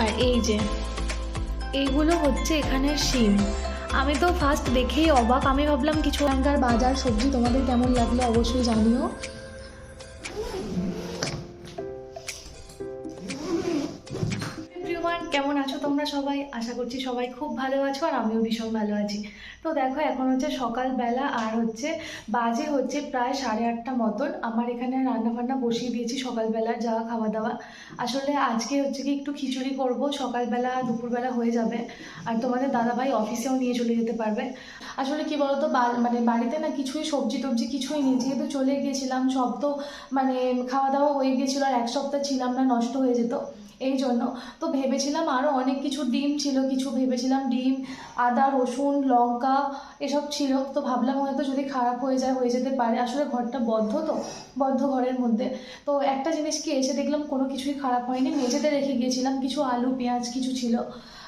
আর এই যে, এইগুলো হচ্ছে এখানের শিম। আমি তো ফার্স্ট দেখেই অবাক, আমি ভাবলাম কিছু এখানকার বাজার সবজি তোমাদের কেমন লাগল অবশ্যই জানিও। কেমন আছো তোমরা সবাই? আশা করছি সবাই খুব ভালো আছো আর আমিও ভীষণ ভালো আছি। তো দেখো, এখন হচ্ছে সকালবেলা আর হচ্ছে বাজে হচ্ছে প্রায় সাড়ে আটটা মতন। আমার এখানে রান্না বান্না বসিয়ে দিয়েছি সকালবেলার যা খাওয়া দাওয়া। আসলে আজকে হচ্ছে কি একটু খিচুড়ি করব, সকালবেলা, দুপুরবেলা হয়ে যাবে। আর তোমাদের দাদাভাই অফিসেও নিয়ে চলে যেতে পারবে। আসলে কি বলতো মানে বাড়িতে না কিছুই সবজি টবজি কিছুই নেই। যেহেতু চলে গিয়েছিলাম, সব তো মানে খাওয়া দাওয়া হয়ে গিয়েছিল আর এক সপ্তাহ ছিলাম না, নষ্ট হয়ে যেত। এই জন্য তো ভেবেছিলাম আরও অনেক কিছু ডিম ছিল, কিছু ভেবেছিলাম ডিম, আদা, রসুন, লঙ্কা এসব ছিল। তো ভাবলাম হয়তো যদি খারাপ হয়ে যায়, হয়ে যেতে পারে। আসলে ঘরটা বদ্ধ তো, বদ্ধ ঘরের মধ্যে। তো একটা জিনিস কি, এসে দেখলাম কোনো কিছুই খারাপ হয়নি। মেঝেতে রেখে গিয়েছিলাম, কিছু আলু, পেঁয়াজ কিছু ছিল।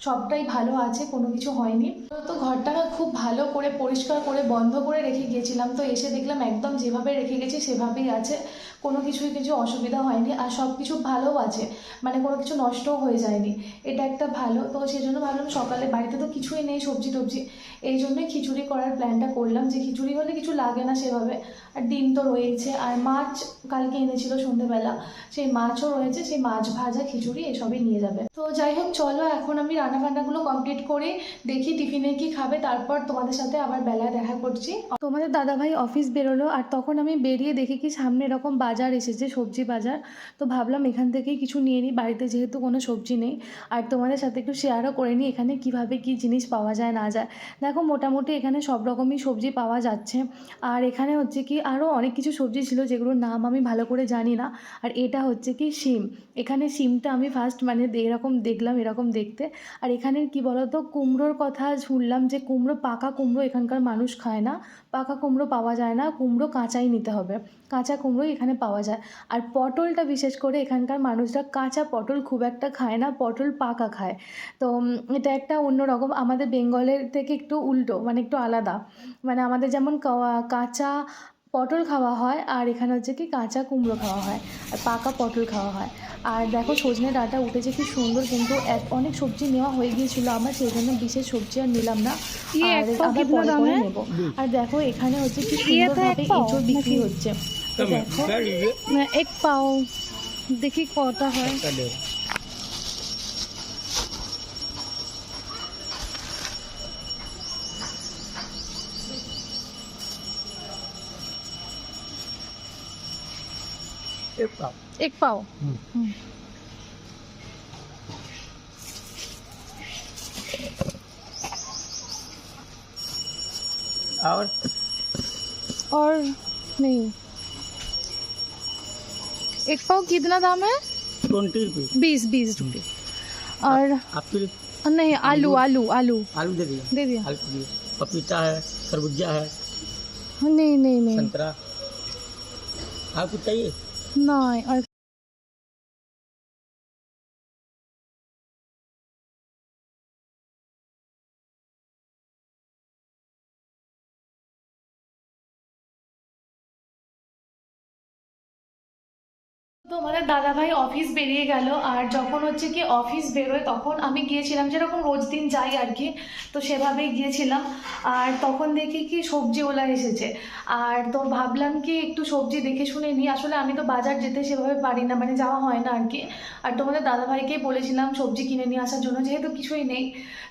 সবটাই ভালো আছে, কোনো কিছু হয়নি। তো ঘরটা না খুব ভালো করে, পরিষ্কার করে, বন্ধ করে রেখে গিয়েছিলাম। তো এসে দেখলাম একদম যেভাবে রেখে গেছি, সেভাবেই আছে। কোনো কিছুই কিছু অসুবিধা হয়নি আর সব কিছু ভালোও আছে। মানে কোনো কিছু নষ্টও হয়ে যায়নি। এটা একটা ভালো। তো সেই জন্য ভাবলাম সকালে বাড়িতে তো কিছুই নেই সবজি টবজি। এই জন্যই খিচুড়ি করার প্ল্যানটা করলাম যে খিচুড়ি হলে কিছু লাগে না সেভাবে। আর ডিম তো রয়েছে। আর মাছ কালকে এনেছিল সন্ধেবেলা। সেই মাছও রয়েছে, সেই মাছ ভাজা, খিচুড়ি, এসবই নিয়ে যাবে। তো যাই হোক, চলো এখন আমি রান্না বান্নাগুলো কমপ্লিট করে দেখি টিফিনে কি খাবে। তারপর তোমাদের সাথে আবার বেলায় দেখা করছি। তোমাদের দাদাভাই অফিস বেরোলো আর তখন আমি বেরিয়ে দেখি কি সামনে এরকম বাজার এসেছে, সবজি বাজার। তো ভাবলাম এখান থেকেই কিছু নিয়ে নিই, বাড়িতে যেহেতু কোনো সবজি নেই। আর তোমাদের সাথে একটু শেয়ারও করে নিই এখানে কীভাবে কি জিনিস পাওয়া যায়, না যায়। দেখো, মোটামুটি এখানে সব রকমই সবজি পাওয়া যাচ্ছে। আর এখানে হচ্ছে কি আরও অনেক কিছু সবজি ছিল যেগুলোর নাম আমি ভালো করে জানি না। আর এটা হচ্ছে কি শিম। এখানে শিমটা আমি ফার্স্ট মানে এরকম দেখলাম, এরকম দেখতে। আর এখানের কি বলতো, কুমড়োর কথা শুনলাম যে কুমড়ো, পাকা কুমড়ো এখানকার মানুষ খায় না। পাকা কুমড়ো পাওয়া যায় না, কুমড়ো কাঁচাই নিতে হবে। কাঁচা কুমড়োই এখানে পাওয়া যায়। আর পটলটা বিশেষ করে এখানকার মানুষরা কাঁচা পটল খুব একটা খায় না, পটল পাকা খায়। তো এটা একটা অন্যরকম আমাদের বেঙ্গলের থেকে একটু উল্টো মানে একটু আলাদা। মানে আমাদের যেমন কাঁচা পটল খাওয়া হয় আর এখানে হচ্ছে কি কাঁচা কুমড়ো খাওয়া হয় আর পাকা পটল খাওয়া হয়। আর দেখো সজনে ডাঁটা উঠেছে কি সুন্দর কিন্তু অনেক সবজি নেওয়া হয়ে গিয়েছিল আমার সেই জন্য বিশেষ সবজি আর নিলাম না। আর নেব। আর দেখো এখানে হচ্ছে কি সুন্দর বিক্রি হচ্ছে। দেখো। এক পাও। দেখি কটা হয়। एक पाव। एक पाव। हम्म। और? और नहीं। एक पाव कितना दाम है? ट्वेंटी रुपीज़ बीस बीस रुपये और आपके नहीं आलू? आलू आलू आलू। दे दिए दे दिया। आलू दे पपीता है खरबूजा है नहीं नहीं नहीं। संतरा। आपको चाहिए? nine তো আমাদের দাদাভাই অফিস বেরিয়ে গেল, আর যখন হচ্ছে কি অফিস বেরোয় তখন আমি গিয়েছিলাম, যেরকম রোজ দিন যাই আর কি, তো সেভাবেই গিয়েছিলাম। আর তখন দেখি কি সবজিওয়ালা এসেছে। আর তো ভাবলাম কি একটু সবজি দেখে শুনে নিই। আসলে আমি তো বাজার যেতে সেভাবে পারি না মানে যাওয়া হয় না আর কি। আর তোমাদের দাদাভাইকেই বলেছিলাম সবজি কিনে নিয়ে আসার জন্য, যেহেতু কিছুই নেই।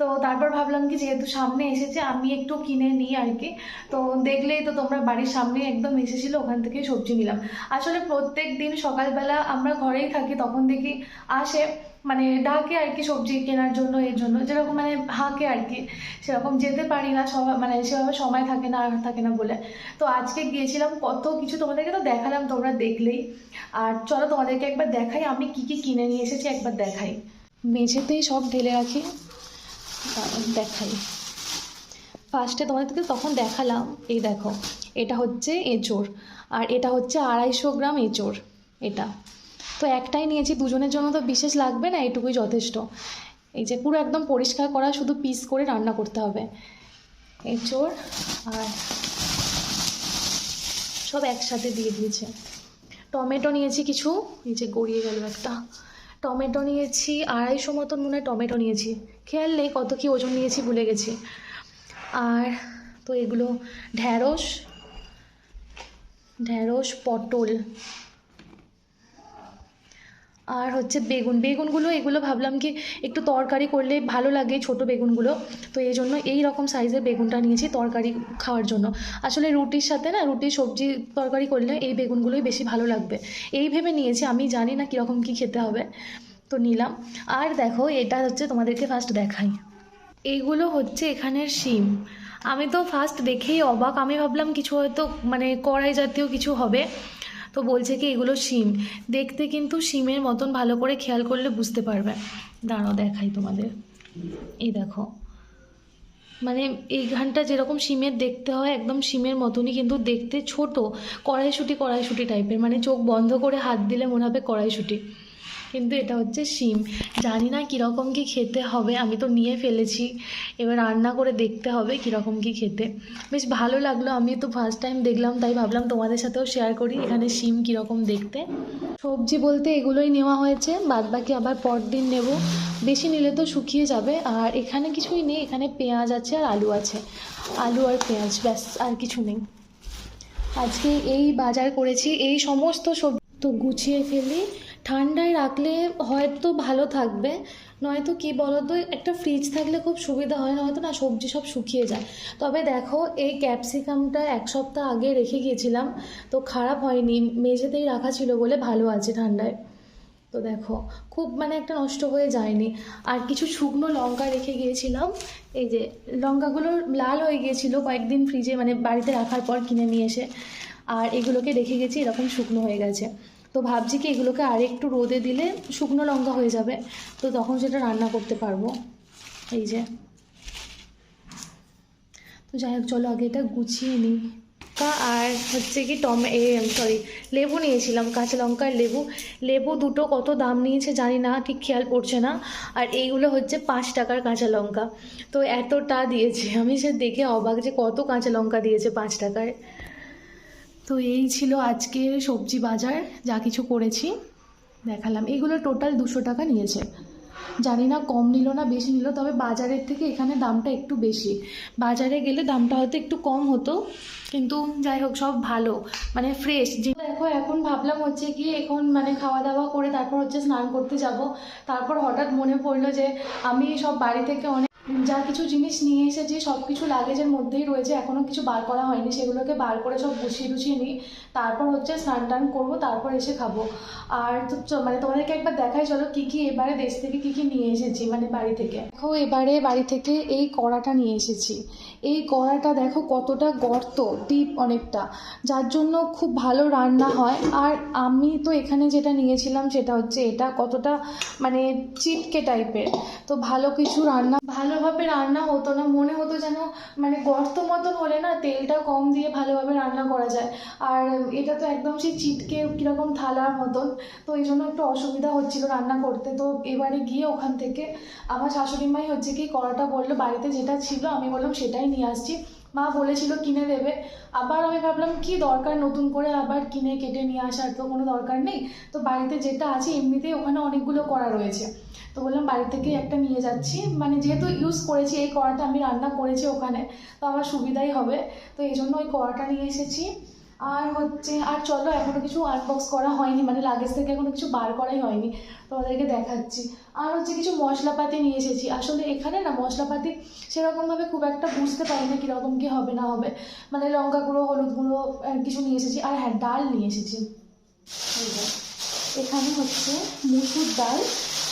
তো তারপর ভাবলাম কি যেহেতু সামনে এসেছে, আমি একটু কিনে নিই আর কি। তো দেখলেই তো তোমরা বাড়ির সামনে একদম এসেছিল, ওখান থেকেই সবজি নিলাম। আসলে প্রত্যেক দিন সকালবেলা আমরা ঘরেই থাকি, তখন দেখি আসে মানে ডাকে আর কি সবজি কেনার জন্য, এর জন্য যেরকম মানে হাঁকে আর কি। সেরকম যেতে পারি না সবাই মানে সেভাবে সময় থাকে না, আর থাকে না বলে। তো আজকে গিয়েছিলাম, কত কিছু তোমাদেরকে তো দেখালাম, তোমরা দেখলেই। আর চলো তোমাদেরকে একবার দেখাই, আমি কি কি কিনে নিয়ে এসেছি, একবার দেখাই। মেঝেতেই সব ঢেলে রাখি। দেখাই। ফার্স্টে তোমাদেরকে তখন দেখালাম, এই দেখো, এটা হচ্ছে এঁচোড়, আর এটা হচ্ছে আড়াইশো গ্রাম এঁচোড়। এটা। তো একটাই নিয়েছি, দুজনের জন্য তো বিশেষ লাগবে না, এটুকুই যথেষ্ট। এই যে পুরো একদম পরিষ্কার করা, শুধু পিস করে রান্না করতে হবে। এঁচোড় আর সব একসাথে দিয়ে দিয়েছে। টমেটো নিয়েছি কিছু, এই যে গড়িয়ে গেল একটা। টমেটো নিয়েছি, আড়াইশো মতন মনে হয় টমেটো নিয়েছি। খেয়াল নেই কত কী ওজন নিয়েছি, ভুলে গেছি। আর তো এগুলো ঢ্যাঁড়স ঢ্যাঁড়স, পটল। আর হচ্ছে বেগুন। বেগুনগুলো, এগুলো ভাবলাম কি একটু তরকারি করলে ভালো লাগে ছোট বেগুনগুলো। তো এই জন্য এই রকম সাইজের বেগুনটা নিয়েছি তরকারি খাওয়ার জন্য। আসলে রুটির সাথে না, রুটি, সবজি তরকারি করলে এই বেগুনগুলোই বেশি ভালো লাগবে। এই ভেবে নিয়েছি, আমি জানি না কীরকম কী খেতে হবে। তো নিলাম। আর দেখো, এটা হচ্ছে তোমাদেরকে ফার্স্ট দেখাই। এইগুলো হচ্ছে এখানের শিম। আমি তো ফার্স্ট দেখেই অবাক। আমি ভাবলাম কিছু হয়তো মানে কড়াই জাতীয় কিছু হবে। তো বলছে কি, এগুলো শিম। দেখতে কিন্তু শিমের মতন ভালো করে খেয়াল করলে বুঝতে পারবে। দাঁড়াও দেখাই তোমাদের। এই দেখো। মানে এই ঘানটা যেরকম শিমের দেখতে হয়, একদম শিমের মতনই কিন্তু দেখতে ছোট। কড়াইশুটি কড়াইশুটি টাইপের মানে চোখ বন্ধ করে হাত দিলে মনে হবে কড়াইশুটি। কিন্তু এটা হচ্ছে শিম। জানি না কীরকম কি খেতে হবে, আমি তো নিয়ে ফেলেছি। এবার রান্না করে দেখতে হবে কীরকম কি খেতে। বেশ ভালো লাগল আমি তো ফার্স্ট টাইম দেখলাম, তাই ভাবলাম তোমাদের সাথেও শেয়ার করি এখানে শিম কীরকম দেখতে। সবজি বলতে এগুলোই নেওয়া হয়েছে বাদ বাকি আবার পরদিন নেব। বেশি নিলে তো শুকিয়ে যাবে, আর এখানে কিছুই নেই, এখানে পেঁয়াজ আছে আর আলু আছে। আলু আর পেঁয়াজ, ব্যাস, আর কিছু নেই। আজকে এই বাজার করেছি, এই সমস্ত সবজি তো গুছিয়ে ফেলি। ঠান্ডায় রাখলে হয়তো ভালো থাকবে, নয়তো কি বলো তো একটা ফ্রিজ থাকলে খুব সুবিধা হয়, নয়তো না সবজি সব শুকিয়ে যায়। তবে দেখো, এই ক্যাপসিকামটা এক সপ্তাহ আগে রেখে গিয়েছিলাম, তো খারাপ হয়নি, মেঝেতেই রাখা ছিল বলে ভালো আছে ঠান্ডায়। তো দেখো, খুব মানে একটা নষ্ট হয়ে যায়নি। আর কিছু শুকনো লঙ্কা রেখে গিয়েছিলাম, এই যে লঙ্কাগুলো লাল হয়ে গিয়েছিল কয়েকদিন ফ্রিজে মানে বাড়িতে রাখার পর কিনে নিয়ে এসে, আর এগুলোকে রেখে গেছি, এরকম শুকনো হয়ে গেছে। তো ভাবছি কি এগুলোকে আরেকটু রোদে দিলে শুকনো লঙ্কা হয়ে যাবে। তো তখন সেটা রান্না করতে পারব। এই যে। তো যাই হোক, চলো আগে এটা গুছিয়ে নিই। আর হচ্ছে কি টমে, এ সরি লেবু নিয়েছিলাম, কাঁচা লঙ্কা আর লেবু। লেবু দুটো কত দাম নিয়েছে জানি না, ঠিক খেয়াল পড়ছে না। আর এইগুলো হচ্ছে পাঁচ টাকার কাঁচা লঙ্কা। তো এতটা দিয়েছে। আমি সে দেখে অবাক যে কত কাঁচা লঙ্কা দিয়েছে পাঁচ টাকায়। তো এই ছিল আজকের সবজি বাজার, যা কিছু করেছি, দেখালাম। এগুলো টোটাল দুশো টাকা নিয়েছে। জানি না কম নিল না বেশি নিল, তবে বাজারের থেকে এখানে দামটা একটু বেশি। বাজারে গেলে দামটা হয়তো একটু কম হতো, কিন্তু যাই হোক, সব ভালো। মানে ফ্রেশ যে দেখো, এখন ভাবলাম হচ্ছে কি এখন মানে খাওয়া দাওয়া করে তারপর হচ্ছে স্নান করতে যাব। তারপর হঠাৎ মনে পড়ল যে আমি সব বাড়ি থেকে অনেক যা কিছু জিনিস নিয়ে এসেছি সব কিছু লাগেজের মধ্যেই রয়েছে এখনও কিছু বার করা হয়নি। সেগুলোকে বার করে সব গুছিয়ে গুছিয়ে নিই। তারপর হচ্ছে স্নান টান করব, তারপর এসে খাব। আর মানে তোমাদেরকে একবার দেখাই, চলো কী কী এবারে দেশ থেকে কী কী নিয়ে এসেছি মানে বাড়ি থেকে। দেখো, এবারে বাড়ি থেকে এই কড়াটা নিয়ে এসেছি। এই কড়াটা দেখো কতটা গর্ত ডিপ অনেকটা। যার জন্য খুব ভালো রান্না হয়। আর আমি তো এখানে যেটা নিয়েছিলাম সেটা হচ্ছে এটা কতটা মানে চিটকে টাইপের তো ভালো কিছু রান্না ভালোভাবে রান্না হতো না, মনে হতো যেন মানে গর্ত মতন হলে না তেলটা কম দিয়ে ভালোভাবে রান্না করা যায়। আর এটা তো একদম সেই চিটকে কীরকম থালার মতন, তো এই জন্য একটু অসুবিধা হচ্ছিল রান্না করতে। তো এবারে গিয়ে ওখান থেকে আমার শাশুড়ি মাই হচ্ছে কি করাটা বলল, বাড়িতে যেটা ছিল আমি বললাম সেটাই নিয়ে আসছি। মা বলেছিল কিনে দেবে। আবার আমি ভাবলাম, কি দরকার নতুন করে আবার কিনে কেটে নিয়ে আসার? তো কোনো দরকার নেই। তো বাড়িতে যেটা আছে, এমনিতেই ওখানে অনেকগুলো কড়া রয়েছে। তো বললাম, বাড়ি থেকেই একটা নিয়ে যাচ্ছি। মানে যেহেতু ইউজ করেছি, এই কড়াটা আমি রান্না করেছি ওখানে, তো আমার সুবিধাই হবে। তো এই জন্য ওই কড়াটা নিয়ে এসেছি। আর হচ্ছে, আর চলো, এখনও কিছু আনবক্স করা হয়নি মানে লাগেজ থেকে এখনও কিছু বার করাই হয়নি। তোমাদেরকে দেখাচ্ছি। আর হচ্ছে কিছু মশলাপাতি নিয়ে এসেছি। আসলে এখানে না, মশলাপাতি সেরকমভাবে খুব একটা বুঝতে পারি না কীরকম কী হবে, না হবে। মানে লঙ্কা গুঁড়ো, হলুদ গুঁড়ো কিছু নিয়ে এসেছি। আর হ্যাঁ ডাল নিয়ে এসেছি। এখানে হচ্ছে মুসুর ডাল।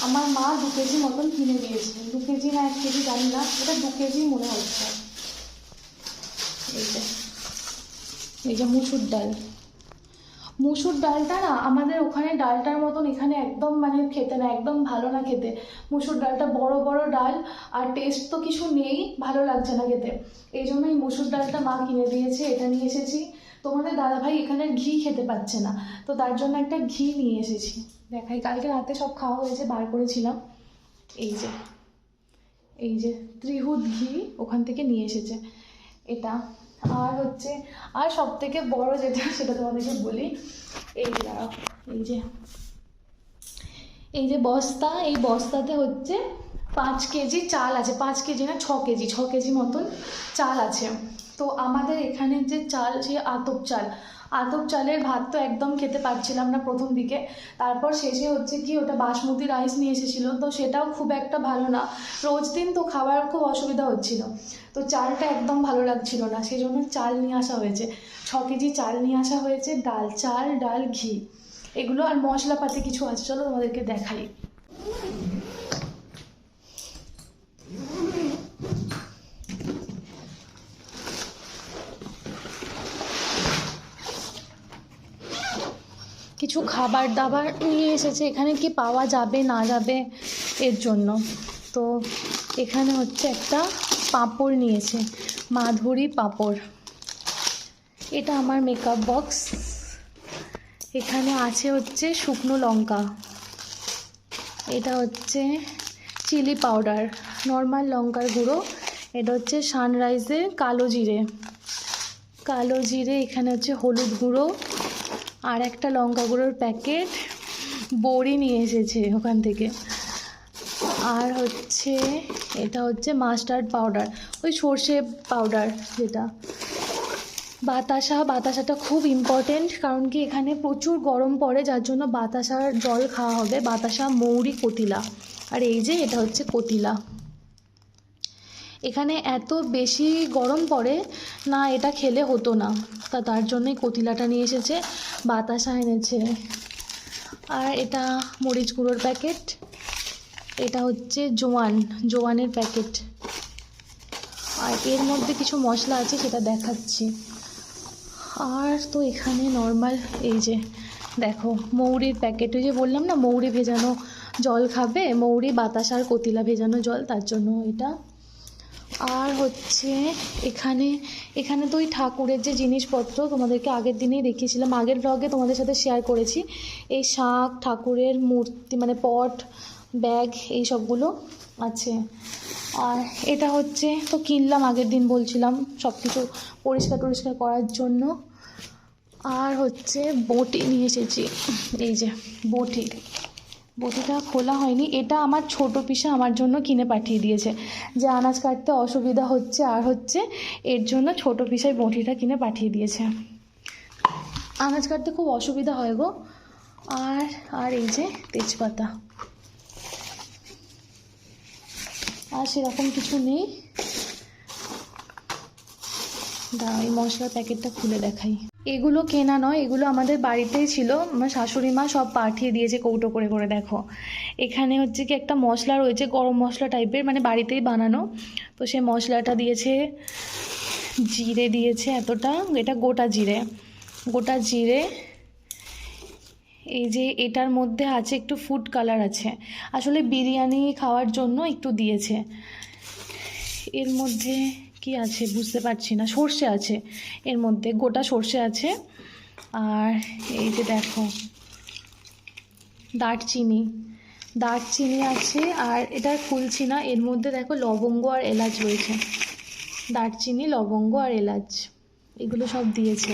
আমার মা দু কেজি মতন কিনে দিয়েছে দু কেজি না এক কেজি, জানি না। এটা দু কেজি মনে হচ্ছে। এই যে। এই যে মুসুর ডাল। মুসুর ডালটা না আমাদের ওখানে ডালটার মতন এখানে একদম মানে খেতে না, একদম ভালো না খেতে। মুসুর ডালটা বড় বড় ডাল আর টেস্ট তো কিছু নেই, ভালো লাগছে না খেতে। এই জন্যই মুসুর ডালটা মা কিনে দিয়েছে, এটা নিয়ে এসেছি। তোমাদের দাদাভাই এখানে ঘি খেতে পাচ্ছে না, তো তার জন্য একটা ঘি নিয়ে এসেছি। দেখাই, কালকে রাতে সব খাওয়া হয়েছে, বার করেছিলাম। এই যে এই যে ত্রিহুত ঘি ওখান থেকে নিয়ে এসেছে। এটা আর হচ্ছে, আর সব থেকে বড় যেটা, সেটা তোমাদেরকে বলি, এই এই যে এই যে বস্তা, এই বস্তাতে হচ্ছে পাঁচ কেজি চাল আছে, পাঁচ কেজি না, ছ কেজি ছ কেজি মতন চাল আছে। তো আমাদের এখানে যে চাল সে আতপ চাল আতপ চালের ভাত তো একদম খেতে পারছিলাম না প্রথম দিকে। তারপর শেষে হচ্ছে কি ওটা বাসমতি রাইস নিয়ে এসেছিল, তো সেটাও খুব একটা ভালো না। রোজ দিন তো খাবার খুব অসুবিধা হচ্ছিল। তো চালটা একদম ভালো লাগছিল না সেই জন্য চাল নিয়ে আসা হয়েছে। ছ কেজি চাল নিয়ে আসা হয়েছে, ডাল, চাল, ডাল, ঘি। এগুলো আর মশলাপাতি কিছু আছে, চলো তোমাদেরকে দেখাই কিছু খাবার দাবার নিয়ে এসেছে। এখানে কি পাওয়া যাবে, না যাবে এর জন্য? তো এখানে হচ্ছে একটা পাঁপড় নিয়েছে, মাধুরী পাঁপড়। এটা আমার মেকআপ বক্স এখানে আছে হচ্ছে শুকনো লঙ্কা। এটা হচ্ছে চিলি পাউডার নর্মাল লঙ্কার গুঁড়ো। এটা হচ্ছে সানরাইজের কালো জিরে। কালো জিরে, এখানে হচ্ছে হলুদ গুঁড়ো। আর একটা লঙ্কা গুঁড়োর প্যাকেট বড়ি নিয়ে এসেছে ওখান থেকে। আর হচ্ছে, এটা হচ্ছে মাস্টার্ড পাউডার, ওই সর্ষে পাউডার যেটা। বাতাসা, বাতাসাটা খুব ইম্পর্টেন্ট কারণ কি এখানে প্রচুর গরম পড়ে, যার জন্য বাতাসার জল খাওয়া হবে। বাতাসা মৌরি কতিলা। আর এই যে, এটা হচ্ছে কতিলা। এখানে এত বেশি গরম পড়ে, না এটা খেলে হতো না। তা তার জন্যই কতিলাটা নিয়ে এসেছে, বাতাসা এনেছে। আর এটা মরিচ গুঁড়োর প্যাকেট, এটা হচ্ছে জোয়ান, জোয়ানের প্যাকেট। আর এর মধ্যে কিছু মশলা আছে, সেটা দেখাচ্ছি। আর তো এখানে নর্মাল এই যে, দেখো, মৌরির প্যাকেট। ওই যে বললাম না, মৌরি ভেজানো জল খাবে, মৌরি বাতাসার কতিলা ভেজানো জল, তার জন্য এটা আর হচ্ছে এখানে এখানে তো ওই ঠাকুরের যে জিনিসপত্র তোমাদেরকে আগের দিনেই দেখিয়েছিলাম, আগের ব্লগে তোমাদের সাথে শেয়ার করেছি। এই শাক ঠাকুরের মূর্তি মানে পট, ব্যাগ, এই সবগুলো আছে। আর এটা হচ্ছে, তো কিনলাম আগের দিন বলছিলাম সব কিছু পরিষ্কার টরিষ্কার করার জন্য। আর হচ্ছে বটি নিয়ে এসেছি, এই যে বটি। বটিটা খোলা হয়নি, এটা আমার ছোট পিসা আমার জন্য কিনে পাঠিয়ে দিয়েছে। যে আনাজ কাটতে অসুবিধা হচ্ছে আর হচ্ছে, এর জন্য ছোট পিসাই বটিটা কিনে পাঠিয়ে দিয়েছে। আনাজ কাটতে খুব অসুবিধা হয় গো। আর আর এই যে তেজপাতা। আর সেরকম কিছু নেই। দাঁড়াও, এই মশলার প্যাকেটটা খুলে দেখাই। এগুলো কেনা নয়, এগুলো আমাদের বাড়িতেই ছিল। আমার শাশুড়ি মা সব পাঠিয়ে দিয়েছে কৌটো করে করে, দেখো। এখানে হচ্ছে কি একটা মশলা রয়েছে, গরম মশলা টাইপের মানে বাড়িতেই বানানো। তো সে মশলাটা দিয়েছে, জিরে দিয়েছে এতটা, এটা গোটা জিরে। গোটা জিরে, এই যে এটার মধ্যে আছে একটু ফুড কালার আছে। আসলে বিরিয়ানি খাওয়ার জন্য একটু দিয়েছে। এর মধ্যে কি আছে বুঝতে পারছি না, সর্ষে আছে, এর মধ্যে গোটা সর্ষে আছে, আর এই যে দেখো, দারচিনি দারচিনি আছে, আর এটা খুলছি না, এর মধ্যে দেখো লবঙ্গ আর এলাচ রয়েছে, দারচিনি, লবঙ্গ আর এলাচ, এগুলো সব দিয়েছে,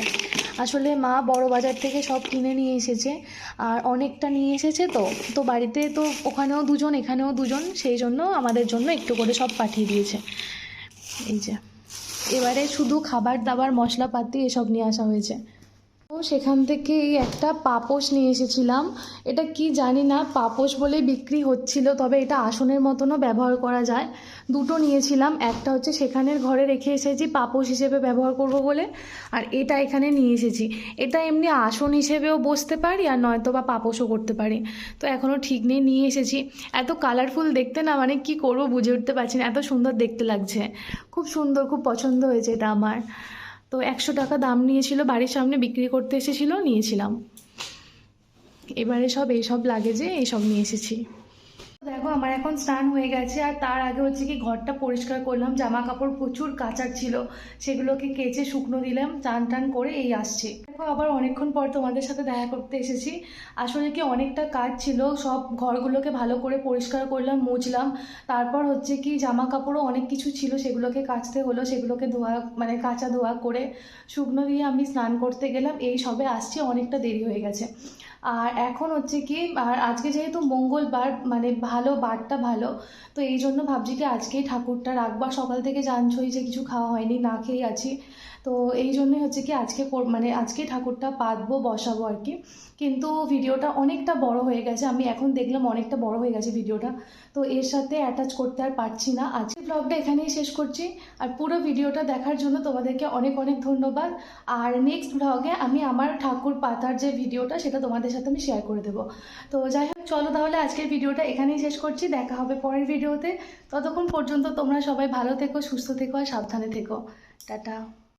আসলে মা বড় বাজার থেকে সব কিনে নিয়ে এসেছে, আর অনেকটা নিয়ে এসেছে তো তো বাড়িতে তো ওখানেও দুজন, এখানেও দুজন, সেই জন্য আমাদের জন্য একটু করে সব পাঠিয়ে দিয়েছে এই যে। এবারে শুধু খাবার দাবার মশলাপাতি এসব নিয়ে আসা হয়েছে। সেখান থেকে একটা পাপোশ নিয়ে এসেছিলাম। এটা কি জানি না, পাপোশ বলে বিক্রি হচ্ছিল, তবে এটা আসনের মতনও ব্যবহার করা যায়। দুটো নিয়েছিলাম, একটা হচ্ছে সেখানের ঘরে রেখে এসেছি, পাপোশ হিসেবে ব্যবহার করব বলে, আর এটা এখানে নিয়ে এসেছি। এটা এমনি আসন হিসেবেও বসতে পারি, আর নয়তো বা পাপোশও করতে পারি। তো এখনও ঠিক নেই, নিয়ে এসেছি। এত কালারফুল দেখতে না মানে কি করব বুঝে উঠতে পারছি না, এত সুন্দর দেখতে লাগছে। খুব সুন্দর, খুব পছন্দ হয়েছে এটা আমার। তো একশো টাকা দাম নিয়েছিল, বাড়ির সামনে বিক্রি করতে এসেছিল, নিয়েছিলাম। এবারে সব এইসব লাগেজে এইসব নিয়ে এসেছি। দেখো, আমার এখন স্নান হয়ে গেছে, আর তার আগে হচ্ছে কি ঘরটা পরিষ্কার করলাম জামা কাপড় প্রচুর কাচার ছিল, সেগুলোকে কেচে শুকনো দিলাম টান টান করে এই আসছি। দেখো, আবার অনেকক্ষণ পর তোমাদের সাথে দেখা করতে এসেছি। আসলে কি অনেকটা কাজ ছিল, সব ঘরগুলোকে ভালো করে পরিষ্কার করলাম, মুছলাম, তারপর হচ্ছে কি জামা কাপড়ও অনেক কিছু ছিল, সেগুলোকে কাচতে হলো, সেগুলোকে ধোয়া মানে কাচা ধোয়া করে শুকনো দিয়ে আমি স্নান করতে গেলাম, এই সবে আসছি, অনেকটা দেরি হয়ে গেছে। আর এখন হচ্ছে কি, আর আজকে যেহেতু মঙ্গলবার মানে ভালো, বারটা ভালো, তো এই জন্য ভাবছি কি আজকেই ঠাকুরটা রাখব। সকাল থেকে জানছই যে কিছু খাওয়া হয়নি, না খেয়েই আছি। তো এই জন্যই হচ্ছে কি আজকে মানে আজকে ঠাকুরটা পাতবো, বসাবো আর কি। কিন্তু ভিডিওটা অনেকটা বড় হয়ে গেছে। আমি এখন দেখলাম অনেকটা বড় হয়ে গেছে ভিডিওটা। তো এর সাথে অ্যাটাচ করতে আর পারছি না। আজকে ব্লগটা এখানেই শেষ করছি। আর পুরো ভিডিওটা দেখার জন্য তোমাদেরকে অনেক অনেক ধন্যবাদ। আর নেক্সট ব্লগে আমি আমার ঠাকুর পাতার যে ভিডিওটা, সেটা তোমাদের সাথে আমি শেয়ার করে দেবো। তো যাই হোক, চলো তাহলে আজকের ভিডিওটা এখানেই শেষ করছি। দেখা হবে পরের ভিডিওতে। ততক্ষণ পর্যন্ত তোমরা সবাই ভালো থেকো, সুস্থ থেকো আর সাবধানে থেকো। টাটা।